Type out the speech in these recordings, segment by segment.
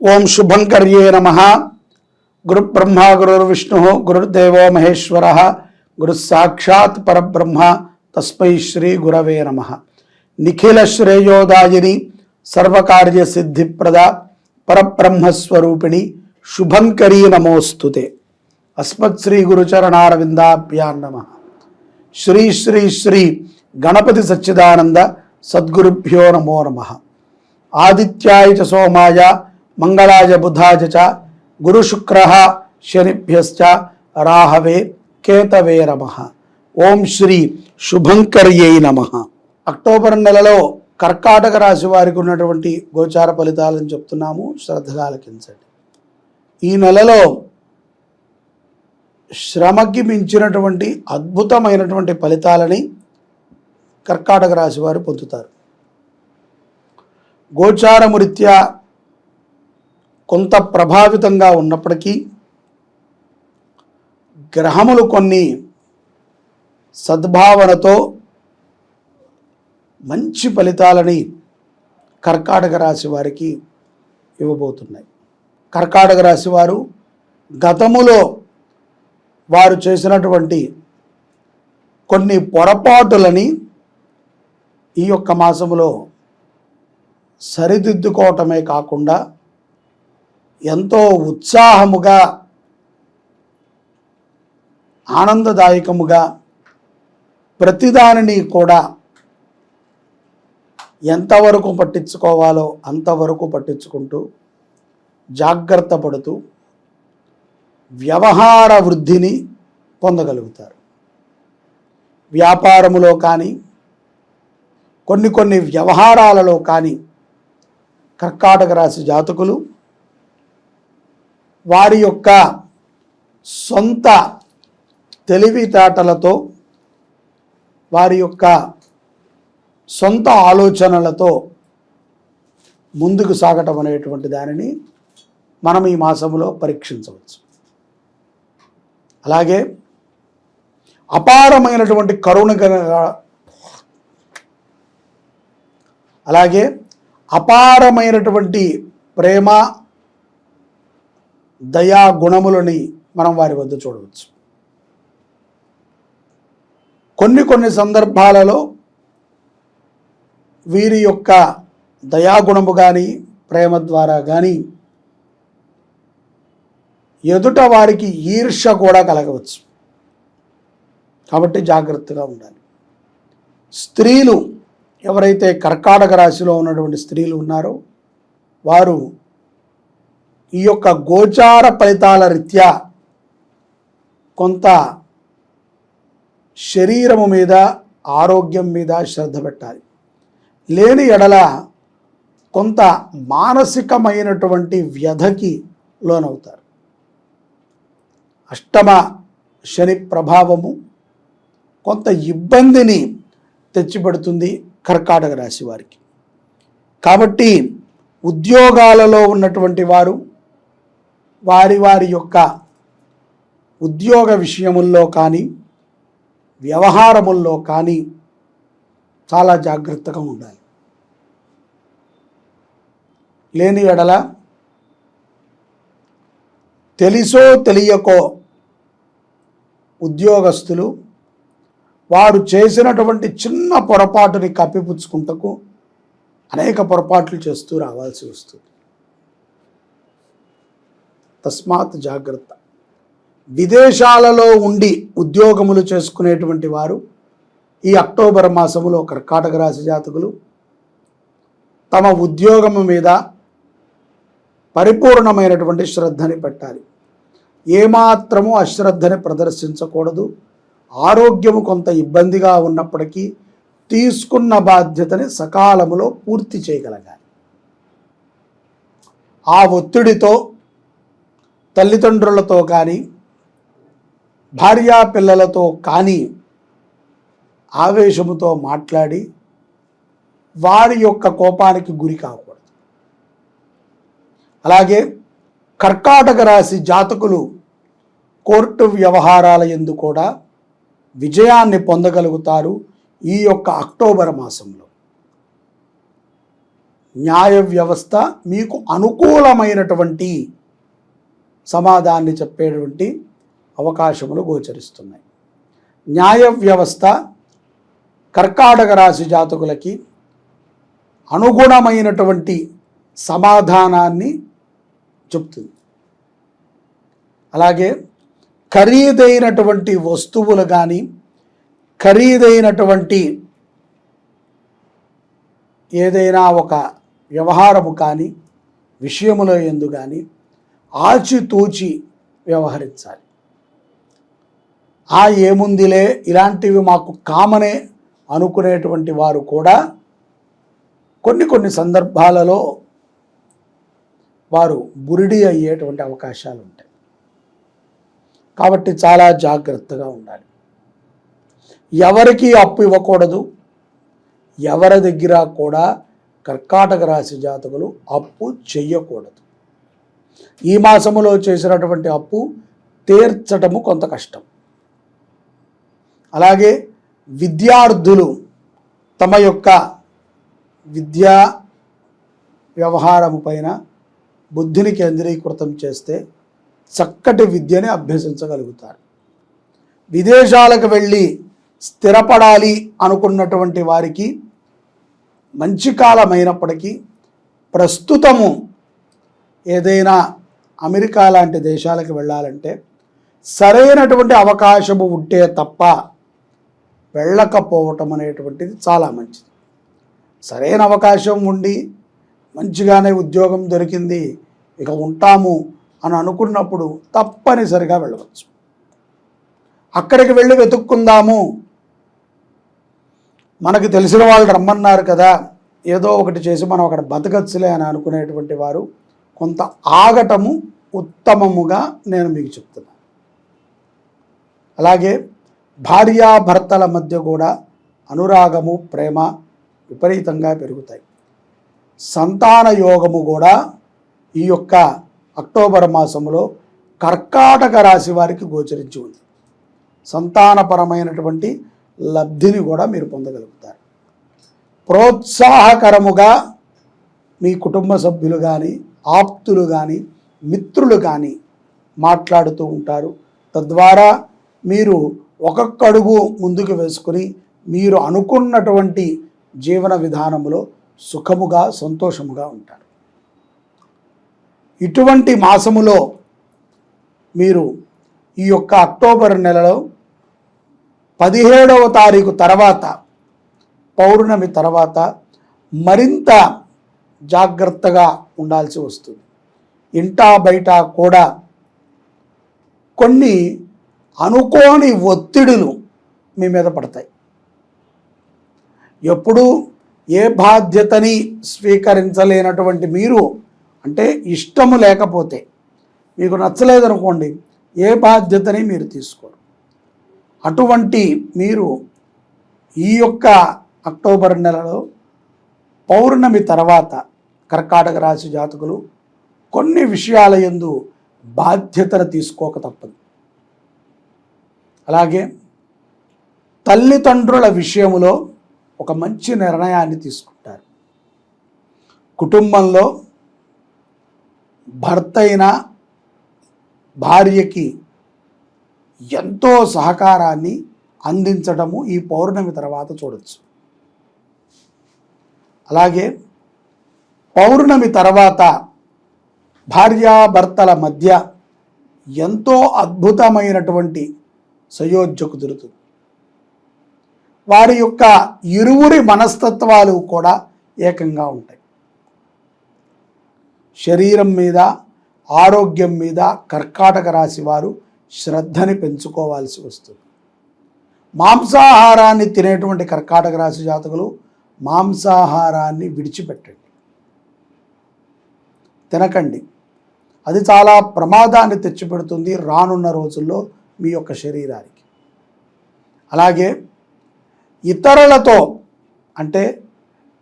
ఓం శుభంకర్యే నమ. గురు బ్రహ్మ గురుర్విష్ణు గురుర్దేవో మహేశ్వర గురుసాక్షాత్ పరబ్రహ్మ తస్మై శ్రీ గురవే నమ. నిఖిల శ్రేయోదాయిని సర్వకార్య సిద్ధిప్రద పరబ్రహ్మస్వరూపిణి శుభంకరీ నమోస్తుతే. అస్మత్ శ్రీ గురుచరణారవిందాభ్యాన్ నమ. శ్రీ శ్రీ శ్రీ గణపతి సచ్చిదానంద సద్గురుభ్యో నమో నమ. ఆదిత్యాయ చ సోమాయ మంగళాయ బుధాయ చ గురుశుక్ర శనిభ్యశ్చ రాహవే కేతవే నమ. ఓం శ్రీ శుభంకర్యై నమ. అక్టోబర్ నెలలో కర్కాటక రాశి వారికి ఉన్నటువంటి గోచార ఫలితాలను చెప్తున్నాము. శ్రద్ధగా ఆలకించండి. ఈ నెలలో శ్రమకి మించినటువంటి అద్భుతమైనటువంటి ఫలితాలని కర్కాటక రాశి వారు పొందుతారు. గోచారము కొంత ప్రభావితంగా ఉన్నప్పటికీ గ్రహములు కొన్ని సద్భావనతో మంచి ఫలితాలని కర్కాటక రాశి వారికి ఇవ్వబోతున్నాయి. కర్కాటక రాశి వారు గతములో వారు చేసినటువంటి కొన్ని పొరపాటులని ఈ యొక్క మాసములో సరిదిద్దుకోవటమే కాకుండా ఎంతో ఉత్సాహముగా ఆనందదాయకముగా ప్రతిదానిని కూడా ఎంతవరకు పట్టించుకోవాలో అంతవరకు పట్టించుకుంటూ జాగ్రత్త పడుతూ వ్యవహార వృద్ధిని పొందగలుగుతారు. వ్యాపారములో కానీ కొన్ని కొన్ని వ్యవహారాలలో కానీ కర్కాటక రాశి జాతకులు వారి యొక్క సొంత తెలివితేటలతో వారి యొక్క సొంత ఆలోచనలతో ముందుకు సాగటం అనేటువంటి దానిని మనం ఈ మాసంలో పరీక్షించవచ్చు. అలాగే అపారమైనటువంటి కరుణ అలాగే అపారమైనటువంటి ప్రేమ దయా గుణములని మనం వారి వద్ద చూడవచ్చు. కొన్ని కొన్ని సందర్భాలలో వీరి యొక్క దయాగుణము కానీ ప్రేమ ద్వారా కానీ ఎదుట వారికి ఈర్ష కూడా కలగవచ్చు. కాబట్టి జాగ్రత్తగా ఉండాలి. స్త్రీలు ఎవరైతే కర్కాటక రాశిలో ఉన్నటువంటి స్త్రీలు ఉన్నారో వారు ఈ యొక్క గోచార ఫలితాల రీత్యా కొంత శరీరము మీద ఆరోగ్యం మీద శ్రద్ధ పెట్టాలి. లేని ఎడల కొంత మానసికమైనటువంటి వ్యధకి లోనవుతారు. అష్టమ శని ప్రభావము కొంత ఇబ్బందిని తెచ్చిపెడుతుంది కర్కాటక రాశి వారికి. కాబట్టి ఉద్యోగాలలో ఉన్నటువంటి వారు వారి వారి యొక్క ఉద్యోగ విషయముల్లో కానీ వ్యవహారముల్లో కానీ చాలా జాగ్రత్తగా ఉండాలి. లేని ఎడల తెలిసో తెలియకో ఉద్యోగస్తులు వారు చేసినటువంటి చిన్న పొరపాటుని కప్పిపుచ్చుకుంటకు అనేక పొరపాట్లు చేస్తూ రావాల్సి వస్తుంది. తస్మాత్ జాగ్రత్త. విదేశాలలో ఉండి ఉద్యోగములు చేసుకునేటువంటి వారు ఈ అక్టోబర్ మాసములో కర్కాటక రాశి జాతకులు తమ ఉద్యోగము మీద పరిపూర్ణమైనటువంటి శ్రద్ధని పెట్టాలి. ఏమాత్రము అశ్రద్ధని ప్రదర్శించకూడదు. ఆరోగ్యము కొంత ఇబ్బందిగా ఉన్నప్పటికీ తీసుకున్న బాధ్యతని సకాలములో పూర్తి చేయగలగాలి. ఆ ఒత్తిడితో తల్లిదండ్రులతో కానీ భార్యా పిల్లలతో కానీ ఆవేశముతో మాట్లాడి వారి యొక్క కోపానికి గురి కాకూడదు. అలాగే కర్కాటక రాశి జాతకులు కోర్టు వ్యవహారాల ఎందు కూడా విజయాన్ని పొందగలుగుతారు ఈ యొక్క అక్టోబర్ మాసంలో. న్యాయ వ్యవస్థ మీకు అనుకూలమైనటువంటి సమాధాన్ని చెప్పేటువంటి అవకాశములు గోచరిస్తున్నాయి. న్యాయ వ్యవస్థ కర్కాటక రాశి జాతకులకి అనుగుణమైనటువంటి సమాధానాన్ని చెప్తుంది. అలాగే ఖరీదైనటువంటి వస్తువులు కానీ ఖరీదైనటువంటి ఏదైనా ఒక వ్యవహారము కానీ విషయములో ఎందు కానీ ఆచితూచి వ్యవహరించాలి. ఆ ఏముందిలే ఇలాంటివి మాకు కామనే అనుకునేటువంటి వారు కూడా కొన్ని కొన్ని సందర్భాలలో వారు బురిడి అయ్యేటువంటి అవకాశాలు ఉంటాయి. కాబట్టి చాలా జాగ్రత్తగా ఉండాలి. ఎవరికి అప్పు ఇవ్వకూడదు ఎవరి దగ్గర కూడా కర్కాటక రాశి జాతకులు అప్పు చెయ్యకూడదు. ఈ మాసములో చేసినటువంటి అప్పు తీర్చటము కొంత కష్టం. అలాగే విద్యార్థులు తమ యొక్క విద్యా వ్యవహారము పైన బుద్ధిని కేంద్రీకృతం చేస్తే చక్కటి విద్యని అభ్యసించగలుగుతారు. విదేశాలకు వెళ్ళి స్థిరపడాలి అనుకున్నటువంటి వారికి మంచి కాలమైనప్పటికీ ప్రస్తుతము ఏదైనా అమెరికా లాంటి దేశాలకు వెళ్ళాలంటే సరైనటువంటి అవకాశము ఉంటే తప్ప వెళ్ళకపోవటం అనేటువంటిది చాలా మంచిది. సరైన అవకాశం ఉండి మంచిగానే ఉద్యోగం దొరికింది ఇక ఉంటాము అని అనుకున్నప్పుడు తప్పనిసరిగా వెళ్ళవచ్చు. అక్కడికి వెళ్ళి వెతుక్కుందాము. మనకు తెలిసిన వాళ్ళు రమ్మన్నారు కదా ఏదో ఒకటి చేసి మనం అక్కడ బతకచ్చులే అని అనుకునేటువంటి వారు కొంత ఆగటము ఉత్తమముగా నేను మీకు చెప్తున్నాను అలాగే భార్యాభర్తల మధ్య కూడా అనురాగము ప్రేమ విపరీతంగా పెరుగుతాయి. సంతాన యోగము కూడా ఈ యొక్క అక్టోబర్ మాసంలో కర్కాటక రాశి వారికి గోచరించి ఉంది. సంతానపరమైనటువంటి లబ్ధిని కూడా మీరు పొందగలుగుతారు. ప్రోత్సాహకరముగా మీ కుటుంబ సభ్యులు కానీ ఆప్తులు కానీ మిత్రులు కానీ మాట్లాడుతూ ఉంటారు. తద్వారా మీరు ఒక్కొక్క అడుగు ముందుకు వేసుకుని మీరు అనుకున్నటువంటి జీవన విధానములో సుఖముగా సంతోషముగా ఉంటారు. ఇటువంటి మాసములో మీరు ఈ యొక్క అక్టోబర్ నెలలో పదిహేడవ తారీఖు తర్వాత పౌర్ణమి తర్వాత మరింత జాగ్రత్తగా ఉండాల్సి వస్తుంది. ఇంటా బయట కూడా కొన్ని అనుకోని ఒత్తిడులు మీ మీద పడతాయి. ఎప్పుడు ఏ బాధ్యతని స్వీకరించలేనటువంటి మీరు అంటే ఇష్టము లేకపోతే మీకు నచ్చలేదనుకోండి ఏ బాధ్యతని మీరు తీసుకోరు. అటువంటి మీరు ఈ యొక్క అక్టోబర్ నెలలో పౌర్ణమి తర్వాత కర్కాటక రాశి జాతకులు కొన్ని విషయాల యందు బాధ్యతలు తీసుకోక తప్పదు. అలాగే తల్లిదండ్రుల విషయంలో ఒక మంచి నిర్ణయాన్ని తీసుకుంటారు. కుటుంబంలో భర్త అయిన భార్యకి ఎంతో సహకారాన్ని అందించడము ఈ పౌర్ణమి తర్వాత చూడొచ్చు. అలాగే పౌర్ణమి తర్వాత భార్యాభర్తల మధ్య ఎంతో అద్భుతమైనటువంటి సయోధ్య కుదురుతుంది వారి యొక్క ఇరువురి మనస్తత్వాలు కూడా ఏకంగా ఉంటాయి. శరీరం మీద ఆరోగ్యం మీద కర్కాటక రాశి వారు శ్రద్ధని పెంచుకోవాల్సి వస్తుంది. మాంసాహారాన్ని తినేటువంటి కర్కాటక రాశి జాతకులు మాంసాహారాన్ని విడిచిపెట్టండి. తినకండి. అది చాలా ప్రమాదాన్ని తెచ్చిపెడుతుంది రానున్న రోజుల్లో మీ యొక్క శరీరానికి. అలాగే ఇతరులతో అంటే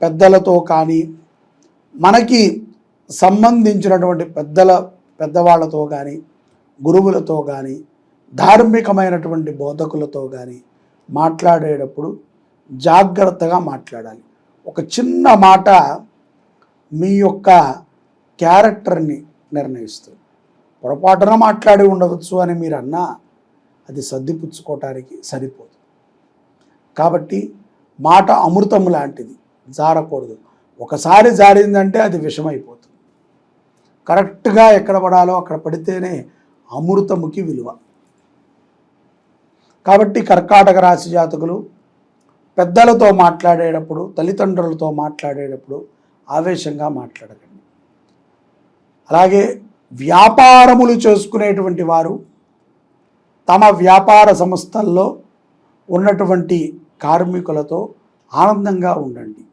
పెద్దలతో కానీ మనకి సంబంధించినటువంటి పెద్దల పెద్దవాళ్ళతో కానీ గురువులతో కానీ ధార్మికమైనటువంటి బోధకులతో కానీ మాట్లాడేటప్పుడు జాగ్రత్తగా మాట్లాడాలి. ఒక చిన్న మాట మీ యొక్క క్యారెక్టర్ని నిర్ణయిస్తుంది. పొరపాటున మాట్లాడి ఉండవచ్చు అని మీరు అన్నా అది సర్దిపుచ్చుకోవటానికి సరిపోదు. కాబట్టి మాట అమృతం లాంటిది జారకూడదు. ఒకసారి జారిందంటే అది విషమైపోతుంది. కరెక్ట్గా ఎక్కడ పడాలో అక్కడ పడితేనే అమృతముకి విలువ. కాబట్టి కర్కాటక రాశి జాతకులు పెద్దలతో మాట్లాడేటప్పుడు తల్లిదండ్రులతో మాట్లాడేటప్పుడు ఆవేశంగా మాట్లాడకండి. అలాగే వ్యాపారములు చేసుకునేటువంటి వారు తమ వ్యాపార సంస్థల్లో ఉన్నటువంటి కార్మికులతో ఆనందంగా ఉండండి.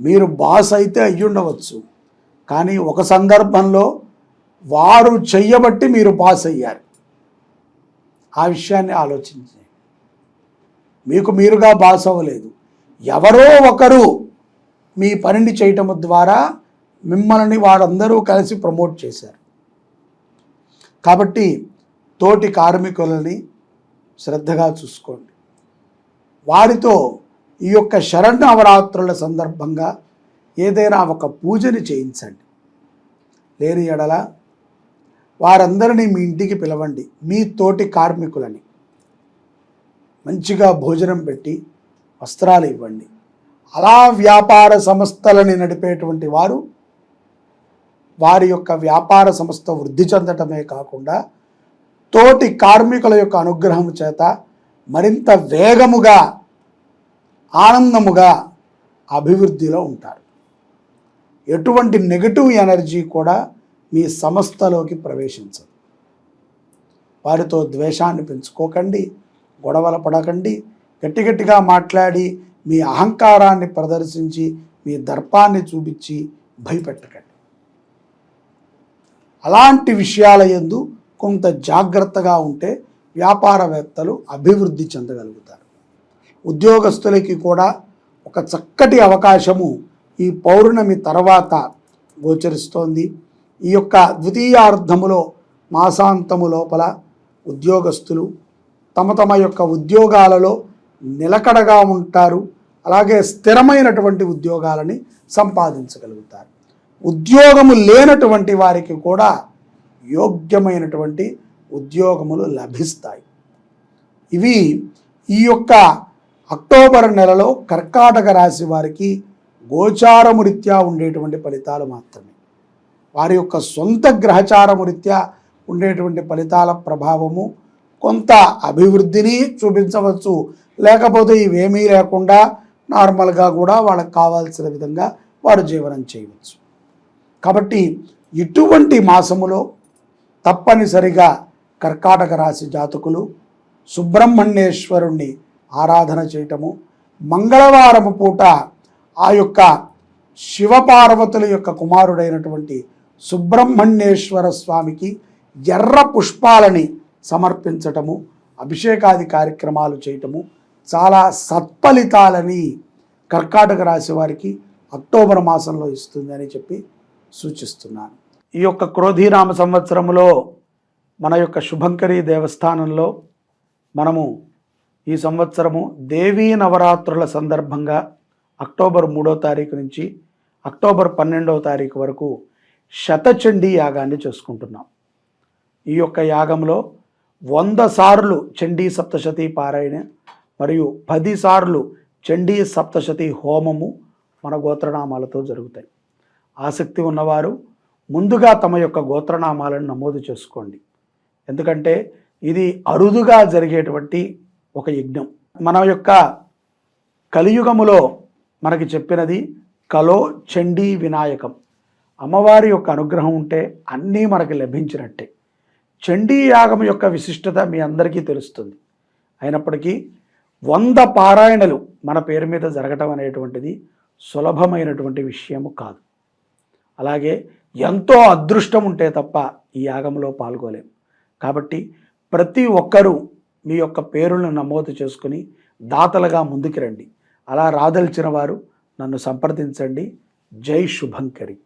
మీరు బాస్ అయితే అయ్యుండవచ్చు కానీ ఒక సందర్భంలో వారు చెయ్యబట్టి మీరు పాస్ అయ్యారు. ఆ విషయాన్ని ఆలోచించండి. మీకు మీరుగా పాస్ అవ్వలేదు ఎవరో ఒకరు మీ పనిని చేయటం ద్వారా మిమ్మల్ని వారందరూ కలిసి ప్రమోట్ చేశారు. కాబట్టి తోటి కార్మికులని శ్రద్ధగా చూసుకోండి. వారితో ఈ యొక్క శరణవరాత్రుల సందర్భంగా ఏదైనా ఒక పూజని చేయించండి. లేని ఎడల వారందరినీ మీ ఇంటికి పిలవండి. మీ తోటి కార్మికులని. మంచిగా భోజనం పెట్టి వస్త్రాలు ఇవ్వండి. అలా వ్యాపార సంస్థలని నడిపేటువంటి వారు వారి యొక్క వ్యాపార సంస్థ వృద్ధి చెందటమే కాకుండా తోటి కార్మికుల యొక్క అనుగ్రహం చేత మరింత వేగముగా ఆనందముగా అభివృద్ధిలో ఉంటారు. ఎటువంటి నెగటివ్ ఎనర్జీ కూడా మీ సంస్థలోకి ప్రవేశించదు. వారితో ద్వేషాన్ని పెంచుకోకండి. గొడవలు పడకండి. గట్టి గట్టిగా మాట్లాడి మీ అహంకారాన్ని ప్రదర్శించి మీ దర్పాన్ని చూపించి భయపెట్టకండి. అలాంటి విషయాల ఎందు కొంత జాగ్రత్తగా ఉంటే వ్యాపారవేత్తలు అభివృద్ధి చెందగలుగుతారు. ఉద్యోగస్తులకి కూడా ఒక చక్కటి అవకాశము ఈ పౌర్ణమి తర్వాత గోచరిస్తోంది. ఈ యొక్క ద్వితీయార్థములో మాసాంతము లోపల ఉద్యోగస్తులు తమ తమ యొక్క ఉద్యోగాలలో నిలకడగా ఉంటారు. అలాగే స్థిరమైనటువంటి ఉద్యోగాలని సంపాదించగలుగుతారు. ఉద్యోగము లేనటువంటి వారికి కూడా యోగ్యమైనటువంటి ఉద్యోగములు లభిస్తాయి. ఇవి ఈ యొక్క అక్టోబర్ నెలలో కర్కాటక రాశి వారికి గోచారమురీత్యా ఉండేటువంటి ఫలితాలు మాత్రమే. వారి యొక్క సొంత గ్రహచారమురీత్యా ఉండేటువంటి ఫలితాల ప్రభావము కొంత అభివృద్ధిని చూపించవచ్చు. లేకపోతే ఇవేమీ లేకుండా నార్మల్గా కూడా వాళ్ళకి కావాల్సిన విధంగా వారు జీవనం చేయవచ్చు. కాబట్టి ఇటువంటి మాసములో తప్పనిసరిగా కర్కాటక రాశి జాతకులు సుబ్రహ్మణ్యేశ్వరుణ్ణి ఆరాధన చేయటము మంగళవారము పూట ఆ యొక్క శివపార్వతుల యొక్క కుమారుడైనటువంటి సుబ్రహ్మణ్యేశ్వర స్వామికి ఎర్ర పుష్పాలని సమర్పించటము అభిషేకాది కార్యక్రమాలు చేయటము చాలా సత్ఫలితాలని కర్కాటక రాశి వారికి అక్టోబర్ మాసంలో ఇస్తుందని చెప్పి సూచిస్తున్నాను. ఈ యొక్క క్రోధీనామ సంవత్సరంలో మన యొక్క శుభంకరి దేవస్థానంలో మనము ఈ సంవత్సరము దేవీ నవరాత్రుల సందర్భంగా అక్టోబర్ మూడో తారీఖు నుంచి అక్టోబర్ పన్నెండవ తారీఖు వరకు శతచండీ యాగాన్ని చేసుకుంటున్నాం. ఈ యొక్క యాగంలో వంద సార్లు చండీ సప్తశతి పారాయణ మరియు పది సార్లు చండీ సప్తశతి హోమము మన గోత్రనామాలతో జరుగుతాయి. ఆసక్తి ఉన్నవారు ముందుగా తమ యొక్క గోత్రనామాలను నమోదు చేసుకోండి. ఎందుకంటే ఇది అరుదుగా జరిగేటువంటి ఒక యజ్ఞం. మన యొక్క కలియుగములో మనకి చెప్పినది కలో చండీ వినాయకం. అమ్మవారి యొక్క అనుగ్రహం ఉంటే అన్నీ మనకి లభించినట్టే. చండీ యాగం యొక్క విశిష్టత మీ అందరికీ తెలుస్తుంది. అయినప్పటికీ వంద పారాయణలు మన పేరు మీద జరగటం అనేటువంటిది సులభమైనటువంటి విషయము కాదు. అలాగే ఎంతో అదృష్టం ఉంటే తప్ప ఈ యాగంలో పాల్గొలేం. కాబట్టి ప్రతి ఒక్కరూ మీ యొక్క పేరులను నమోదు చేసుకుని దాతలుగా ముందుకు రండి. అలా రాదలిచిన వారు నన్ను సంప్రదించండి. జై శుభంకరి.